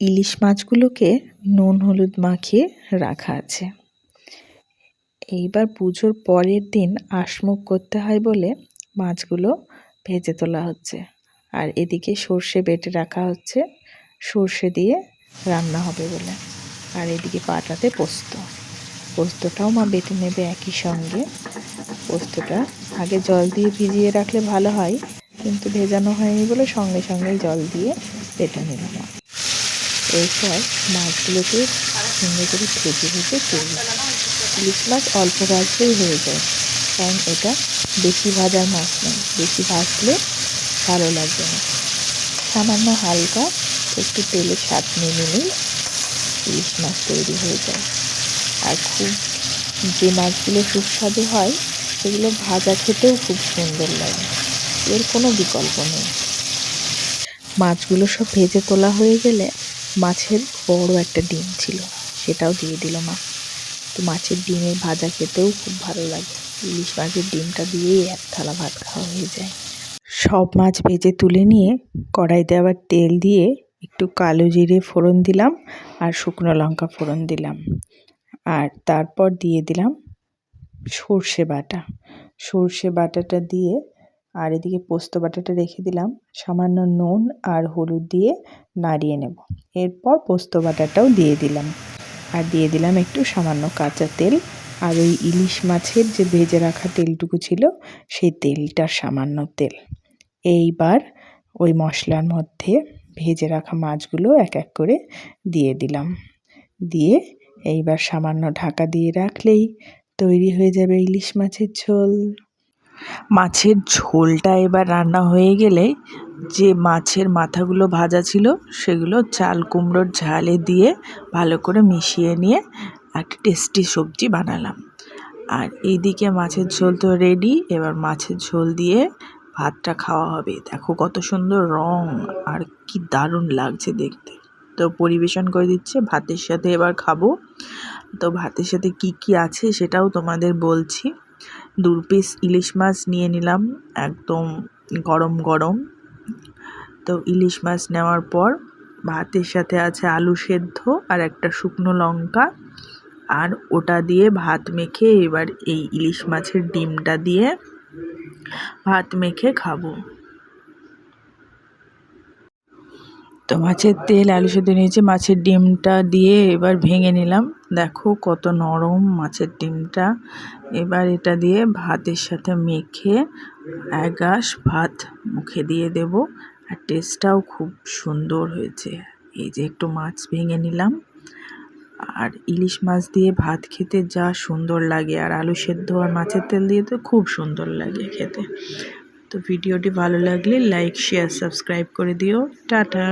ইলিশ মাছগুলোকে নুন হলুদ মাখিয়ে রাখা আছে। এইবার পুজোর পরের দিন আশমুখ করতে হয় বলে মাছগুলো ভেজে তোলা হচ্ছে। আর এদিকে সর্ষে বেটে রাখা হচ্ছে। সর্ষে দিয়ে রান্না হবে বলে। আর এদিকে পাটাতে পোস্ত। পোস্তটাও মা বেটে নেবে একই সঙ্গে। পোস্তটা আগে জল দিয়ে ভিজিয়ে রাখলে ভালো হয়, কিন্তু ভেজানো হয়নি বলে সঙ্গে সঙ্গে জল দিয়ে বেটে নেবে নিলাম। এরপর মাছগুলোকে সুন্দর করে ভেজে ভেজে তুলব ইলিশ মাছ অল্প ভাজলেই হয়ে যায়, কারণ এটা বেশি ভাজার মাছ নয়, বেশি ভাজলে ভালো লাগবে না। সামান্য হালকা একটু তেলে স্বাদ নিয়ে নিলেই ইলিশ মাছ তৈরি হয়ে যায়। আর খুব যে মাছগুলো সুস্বাদু হয়, সেগুলো ভাজা খেতেও খুব সুন্দর লাগে। এর কোনো বিকল্প নেই। মাছগুলো সব ভেজে তোলা হয়ে গেলে মাছের বড় একটা ডিম ছিল, সেটাও দিয়ে দিল মা। তো মাছের ডিমের ভাজা খেতেও খুব ভালো লাগে। ইলিশ মাছের ডিমটা দিয়েই এক থালা ভাত খাওয়া হয়ে যায়। সব মাছ ভেজে তুলে নিয়ে কড়াইতে আবার তেল দিয়ে একটু কালো জিরে ফোড়ন দিলাম আর শুকনো লঙ্কা ফোড়ন দিলাম। আর তারপর দিয়ে দিলাম সর্ষে বাটা। সর্ষে বাটাটা দিয়ে আর এদিকে পোস্ত বাটাটা রেখে দিলাম। সামান্য নুন আর হলুদ দিয়ে নাড়িয়ে নেব। এরপর পোস্ত বাটাটাও দিয়ে দিলাম। আর দিয়ে দিলাম একটু সামান্য কাঁচা তেল। আর ওই ইলিশ মাছের যে ভেজে রাখা তেলটুকু ছিল, সেই তেলটার সামান্য তেল। এইবার ওই মশলার মধ্যে ভেজে রাখা মাছগুলো এক এক করে দিয়ে দিলাম। দিয়ে এইবার সামান্য ঢাকা দিয়ে রাখলেই তৈরি হয়ে যাবে ইলিশ মাছের ঝোল। মাছের ঝোলটা এবার রান্না হয়ে গেলে যে মাছের মাথাগুলো ভাজা ছিল, সেগুলো চাল কুমড়োর ঝালে দিয়ে ভালো করে মিশিয়ে নিয়ে একটা টেস্টি সবজি বানালাম। আর এইদিকে মাছের ঝোল তো রেডি এবার মাছের ঝোল দিয়ে ভাতটা খাওয়া হবে। দেখো কত সুন্দর রং, আর কি দারুণ লাগছে দেখতে। তো পরিবেশন করে দিচ্ছে, ভাতের সাথে এবার খাব। তো ভাতের সাথে কি কি আছে সেটাও তোমাদের বলছি। দু পিস ইলিশ মাছ নিয়ে নিলাম, একদম গরম গরম। তো ইলিশ মাছ নেওয়ার পর ভাতের সাথে আছে আলু সেদ্ধ আর একটা শুকনো লঙ্কা। আর ওটা দিয়ে ভাত মেখে এবার এই ইলিশ মাছের ডিমটা দিয়ে ভাত মেখে খাব। তো মাছের তেল, আলু সেদ্ধ নিয়েছি, মাছের ডিমটা দিয়ে এবার ভেঙে নিলাম। দেখো কত নরম মাছের ডিমটা। এবার এটা দিয়ে ভাতের সাথে মেখে এক ভাত মুখে দিয়ে দেব। আর টেস্টটাও খুব সুন্দর হয়েছে। এই যে একটু মাছ ভেঙে নিলাম। আর ইলিশ মাছ দিয়ে ভাত খেতে যা সুন্দর লাগে। আর আলু সেদ্ধ আর মাছের তেল দিয়ে তো খুব সুন্দর লাগে খেতে। তো ভিডিওটি ভালো লাগলে লাইক শেয়ার সাবস্ক্রাইব করে দিও। টাটা!